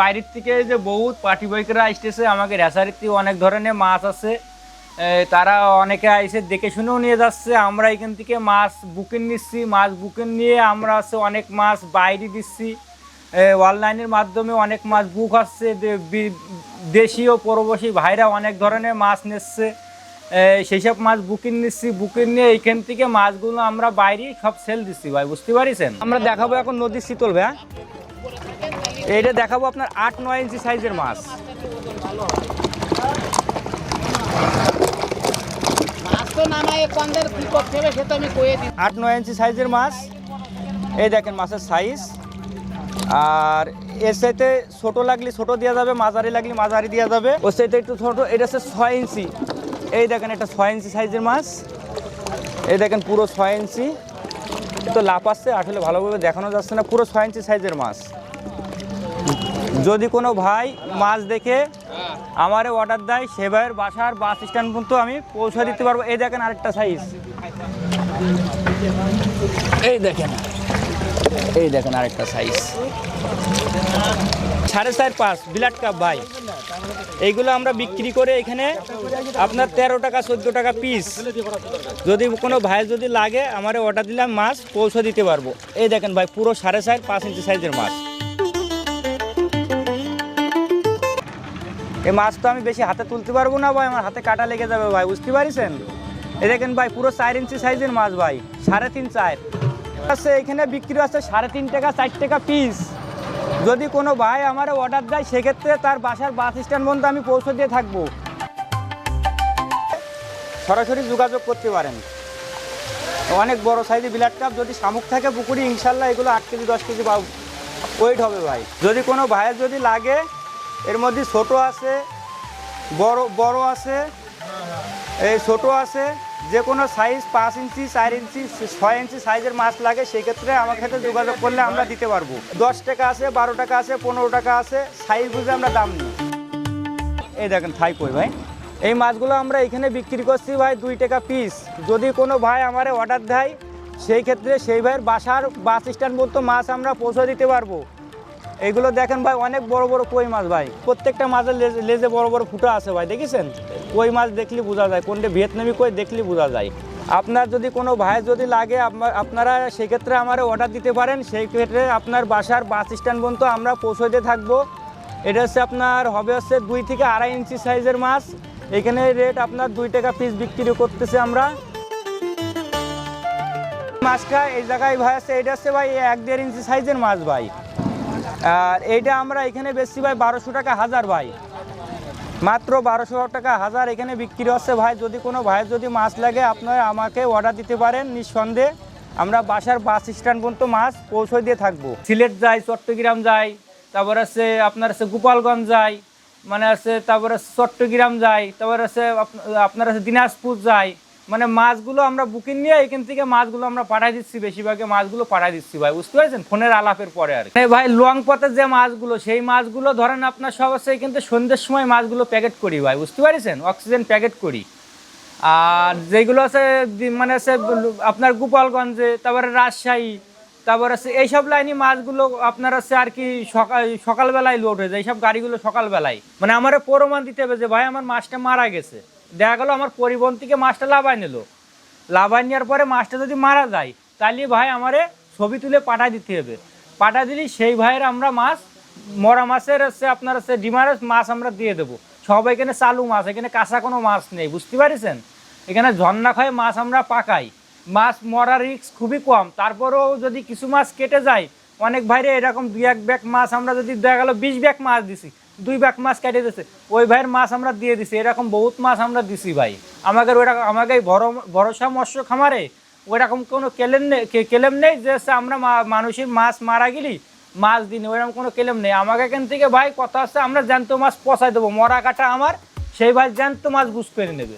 বাইরের থেকে যে বহুত পার্টি বইকেরা আসতেছে, আমাকে রেসারির থেকে অনেক ধরনের মাছ আছে। তারা অনেকে আইসে দেখে শুনেও নিয়ে যাচ্ছে। আমরা এখান থেকে মাছ বুকিং নিচ্ছি, মাছ বুকিং নিয়ে আমরা আছে অনেক মাছ বাইরে দিচ্ছি। অনলাইনের মাধ্যমে অনেক মাছ বুক আসছে। দে- বি- দেশি ও পরবাসী ভাইরা অনেক ধরনের মাছ নিচ্ছে। সেই সব মাছ বুকিং নিচ্ছি, বুকিং নিয়ে এইখান থেকে মাছগুলো আমরা বাইরে সব সেল দিচ্ছি ভাই, বুঝতে পারিছেন? আমরা দেখাবো এখন নদীর শীতল ভাই এইটা দেখাবো আপনার আট নয় ইঞ্চি সাইজের মাছ। আট নয় ইঞ্চি সাইজের মাছ। এই দেখেন মাছের সাইজ। আর এর সাথে ছোটো লাগলে ছোটো দেওয়া যাবে মাঝারি লাগলে মাঝারি দেওয়া যাবে। ওর সাথে একটু ছোটো এটা হচ্ছে ছয় ইঞ্চি। এই দেখেন এটা ছয় ইঞ্চি সাইজের মাছ। এই দেখেন পুরো ছয় ইঞ্চি। তো লাভ আসছে আসলে ভালোভাবে দেখানো যাচ্ছে না পুরো ছয় ইঞ্চি সাইজের মাছ। যদি কোনো ভাই মাছ দেখে আমারে অর্ডার দেয় সে ভাইয়ের বাসার বাস স্ট্যান্ড পর্যন্ত আমি পৌঁছে দিতে পারব। এই দেখেন আরেকটা সাইজ এই দেখেন। এই দেখেন আরেকটা সাইজ সাড়ে চার পাঁচ বিলাট কাপ ভাই। এইগুলো আমরা বিক্রি করে এখানে আপনার তেরো টাকা চোদ্দ টাকা পিস যদি কোনো ভাই যদি লাগে আমার অর্ডার দিলাম মাছ পৌঁছে দিতে পারব। এই দেখেন ভাই পুরো সাড়ে চার পাঁচ ইঞ্চি সাইজের মাছ। এই মাছ তো আমি বেশি হাতে তুলতে পারব না ভাই, আমার হাতে কাটা লেগে যাবে ভাই, বুঝতে পারিছেন? এই দেখেন ভাই, পুরো চার ইঞ্চি সাইজের মাছ ভাই, সাড়ে তিন চার। আছে, এখানে বিক্রি আছে সাড়ে তিন টাকা, চার টাকা পিস যদি কোনো ভাই আমার অর্ডার দেয়, সেক্ষেত্রে তার বাসার বাস স্ট্যান্ড পর্যন্ত আমি পৌঁছে দিয়ে থাকব। সরাসরি যোগাযোগ করতে পারেন। অনেক বড় সাইজের বিলাট কাপ যদি শামুক থাকে পুকুরি, ইনশাল্লাহ এগুলো আট কেজি, দশ কেজি ওয়েট হবে ভাই। যদি কোনো ভাইয়ের যদি লাগে এর মধ্যে ছোট আছে, বড় বড় আছে, এই ছোট আছে, যে কোনো সাইজ পাঁচ ইঞ্চি, চার ইঞ্চি, ছয় ইঞ্চি সাইজের মাছ লাগে সেক্ষেত্রে আমার সাথে যোগাযোগ করলে আমরা দিতে পারব। দশ টাকা আছে, বারো টাকা আছে, পনেরো টাকা আছে সাইজ বুঝে আমরা দাম নিই। এই দেখেন থাই কই ভাই। এই মাছগুলো আমরা এখানে বিক্রি করছি ভাই দুই টাকা পিস যদি কোনো ভাই আমারে অর্ডার দেয়, সেই ক্ষেত্রে সেই ভাইয়ের বাসার বাস স্ট্যান্ড পর্যন্ত মাছ আমরা পৌঁছে দিতে পারব। এগুলো দেখেন ভাই, অনেক বড় বড় কই মাছ ভাই। প্রত্যেকটা মাছের লেজে- বড় বড় ফুটো আছে ভাই, দেখেছেন? কই মাছ দেখলে বোঝা যায়, কোনটা ভিয়েতনামি কই দেখলে বোঝা যায়। আপনার যদি কোনো ভাই যদি লাগে আপনা- আপনারা সেক্ষেত্রে আমার অর্ডার দিতে পারেন, সেই ক্ষেত্রে আপনার বাসার বাস স্ট্যান্ড পর্যন্ত আমরা পৌঁছে দিয়ে থাকব। এটা হচ্ছে আপনার, হবে হচ্ছে দুই থেকে আড়াই ইঞ্চি সাইজের মাছ। এখানে রেট আপনার দুই টাকা পিস বিক্রি করতেছে আমরা। মাছটা এই জায়গায় ভাই আছে, এটা হচ্ছে ভাই এক দেড় ইঞ্চি সাইজের মাছ ভাই। আর এইটা আমরা এখানে বেশি ভাই বারোশো টাকা হাজার ভাই। মাত্র বারোশো টাকা হাজার এখানে বিক্রি হচ্ছে ভাই। যদি কোনো ভাই যদি মাছ লাগে, আপনারা আমাকে অর্ডার দিতে পারেন নিঃসন্দেহে। আমরা বাসার বাস স্ট্যান্ড পর্যন্ত মাছ পৌঁছে দিয়ে থাকব। সিলেট যাই, চট্টগ্রাম যাই, তারপর আছে আপনার আছে গোপালগঞ্জ যাই মানে আছে তারপর আছে চট্টগ্রাম যাই, তারপর আছে আপনার আছে দিনাজপুর যাই মানে মাছগুলো আমরা বুকিং নিয়ে এখান থেকে মাছগুলো আমরা পাঠাই দিচ্ছি, বেশিরভাগে মাছগুলো পাঠাই দিচ্ছি ভাই, বুঝতে পারছেন? ফোনের আলাপের পরে আর। মানে ভাই লং পথের যে মাছগুলো, সেই মাছগুলো ধরেন আপনার সব আছে কিন্তু সন্ধ্যের সময় মাছগুলো প্যাকেট করি ভাই, বুঝতে পারছেন? অক্সিজেন প্যাকেট করি। আর যেগুলো আছে মানে আছে, আপনার গোপালগঞ্জে, তারপরে রাজশাহী, তারপর আছে, এইসব লাইনে মাছগুলো আপনার আছে আর কি সকাল, সকালবেলায় লোড হয়ে যায়, এইসব গাড়িগুলো সকালবেলায়। মানে আমার প্রমাণ দিতে হবে যে ভাই, আমার মাছটা মারা গেছে। দেখা গেলো আমার পরিবহন থেকে মাছটা লাভাই নিল। লাভায় নেওয়ার পরে মাছটা যদি মারা যায়, তাহলে ভাই আমারে ছবি তুলে পাঠাই দিতে হবে। পাঠা দিলে সেই ভাইয়ের আমরা মাছ, মরা মাছের হচ্ছে আপনার হচ্ছে ডিমারের মাছ আমরা দিয়ে দেবো। সব এখানে চালু মাছ, এখানে কাঁচা কোনো মাছ নেই, বুঝতে পারিছেন? এখানে ঝর্ণা খায় মাছ আমরা পাকাই। মাছ মরার রিস্ক খুবই কম। তারপরেও যদি কিছু মাছ কেটে যায়, অনেক ভাইরে এরকম দু এক ব্যাগ মাছ আমরা যদি দেখা গেলো বিশ ব্যাগ মাছ দিছি দুই বাঘ মাছ কেটে দিয়েছে ওই ভাইয়ের মাছ আমরা দিয়ে দিছি, এরকম বহুত মাছ আমরা দিছি ভাই। আমাদের ওইটা, আমাকে ভরসা মৎস্য খামারে ওইরকম কোনো কেলেম নেই কেলেম নেই যে আমরা মানুষের মাছ মারা গেলি, মাছ দিন, ওইরকম কোনো কেলেম নেই। আমাকে এখান থেকে ভাই কথা হচ্ছে, আমরা জ্যান্ত মাছ পচাই দেবো, মরা কাটা আমার, সেই ভাই জ্যান্ত মাছ বুঝ করে নেবে।